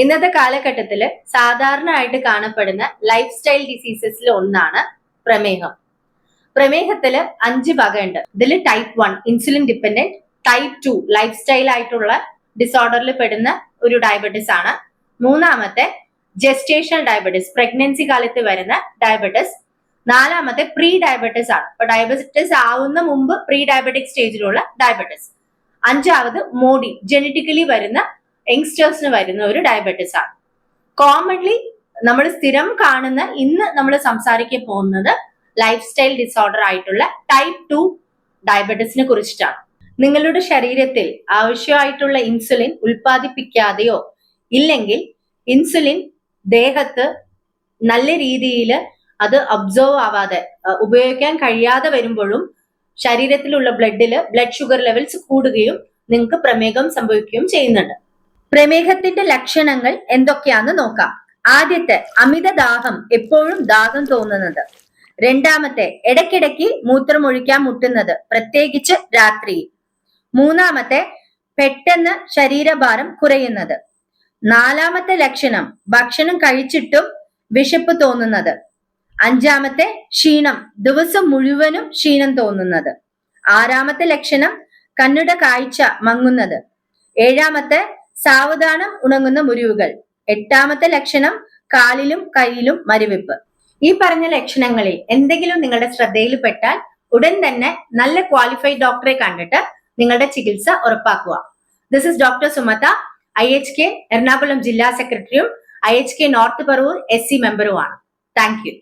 ഇന്നത്തെ കാലഘട്ടത്തിൽ സാധാരണയായിട്ട് കാണപ്പെടുന്ന ലൈഫ് സ്റ്റൈൽ ഡിസീസസിൽ ഒന്നാണ് പ്രമേഹം. പ്രമേഹത്തിൽ അഞ്ച് വകയുണ്ട്. ഇതിൽ type one insulin dependent type two lifestyle ആയിട്ടുള്ള ഡിസോർഡറിൽ പെടുന്ന ഒരു ഡയബറ്റിസ് ആണ്. മൂന്നാമത്തെ ജെസ്റ്റേഷൻ ഡയബറ്റിസ് പ്രഗ്നൻസി കാലത്ത് വരുന്ന ഡയബറ്റിസ് നാലാമത്തെ പ്രീ ഡയബറ്റിസ് ആണ്. അപ്പൊ ഡയബറ്റിസ് ആവുന്ന മുമ്പ് പ്രീ ഡയബറ്റിക് സ്റ്റേജിലുള്ള ഡയബറ്റിസ് അഞ്ചാമത് മോഡി ജനറ്റിക്കലി വരുന്ന യങ്സ്റ്റേഴ്സിന് വരുന്ന ഒരു ഡയബറ്റിസ് ആണ്. കോമൺലി നമ്മൾ സ്ഥിരം കാണുന്ന ഇന്ന് നമ്മൾ സംസാരിക്കാൻ പോകുന്നത് ലൈഫ് സ്റ്റൈൽ ഡിസോർഡർ ആയിട്ടുള്ള ടൈപ്പ് ടു ഡയബറ്റിസിനെ കുറിച്ചിട്ടാണ്. നിങ്ങളുടെ ശരീരത്തിൽ ആവശ്യമായിട്ടുള്ള ഇൻസുലിൻ ഉൽപ്പാദിപ്പിക്കാതെയോ ഇല്ലെങ്കിൽ ഇൻസുലിൻ ദേഹത്ത് നല്ല രീതിയിൽ അത് അബ്സോർവ് ആവാതെ ഉപയോഗിക്കാൻ കഴിയാതെ വരുമ്പോഴും ശരീരത്തിലുള്ള ബ്ലഡിൽ ബ്ലഡ് ഷുഗർ ലെവൽസ് കൂടുകയും നിങ്ങൾക്ക് പ്രമേഹം സംഭവിക്കുകയും ചെയ്യുന്നുണ്ട്. പ്രമേഹത്തിന്റെ ലക്ഷണങ്ങൾ എന്തൊക്കെയാന്ന് നോക്കാം. ആദ്യത്തെ അമിത ദാഹം എപ്പോഴും ദാഹം തോന്നുന്നത്. രണ്ടാമത്തെ ഇടയ്ക്കിടയ്ക്ക് മൂത്രമൊഴിക്കാൻ മുട്ടുന്നത് പ്രത്യേകിച്ച് രാത്രി. മൂന്നാമത്തെ പെട്ടെന്ന് ശരീരഭാരം കുറയുന്നത്. നാലാമത്തെ ലക്ഷണം ഭക്ഷണം കഴിച്ചിട്ടും വിശപ്പ് തോന്നുന്നത്. അഞ്ചാമത്തെ ക്ഷീണം ദിവസം മുഴുവനും ക്ഷീണം തോന്നുന്നത്. ആറാമത്തെ ലക്ഷണം കണ്ണുടെ കാഴ്ച മങ്ങുന്നത്. ഏഴാമത്തെ സാവധാനം ഉണങ്ങുന്ന മുറിവുകൾ എട്ടാമത്തെ ലക്ഷണം കാലിലും കയ്യിലും മരവിപ്പ്. ഈ പറഞ്ഞ ലക്ഷണങ്ങളിൽ എന്തെങ്കിലും നിങ്ങളുടെ ശ്രദ്ധയിൽപ്പെട്ടാൽ ഉടൻ തന്നെ നല്ല ക്വാളിഫൈഡ് ഡോക്ടറെ കണ്ടിട്ട് നിങ്ങളുടെ ചികിത്സ ഉറപ്പാക്കുക. This is doctor Sumatha I H K Ernakulam ജില്ലാ സെക്രട്ടറിയും I H K North Paravur S C മെമ്പറുമാണ് thank U